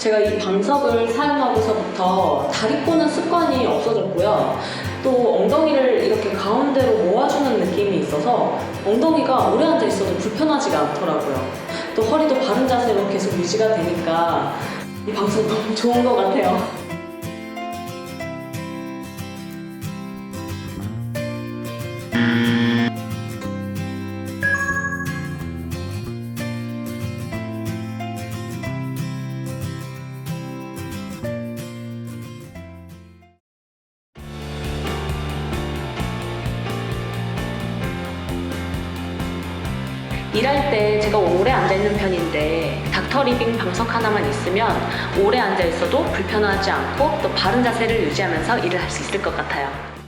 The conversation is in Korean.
제가 이 방석을 사용하고서부터 다리 꼬는 습관이 없어졌고요. 또 엉덩이를 이렇게 가운데로 모아주는 느낌이 있어서 엉덩이가 오래 앉아 있어도 불편하지가 않더라고요. 또 허리도 바른 자세로 계속 유지가 되니까 이 방석 너무 좋은 것 같아요. 일할 때 제가 오래 앉아 있는 편인데 닥터 리빙 방석 하나만 있으면 오래 앉아 있어도 불편하지 않고 또 바른 자세를 유지하면서 일을 할 수 있을 것 같아요.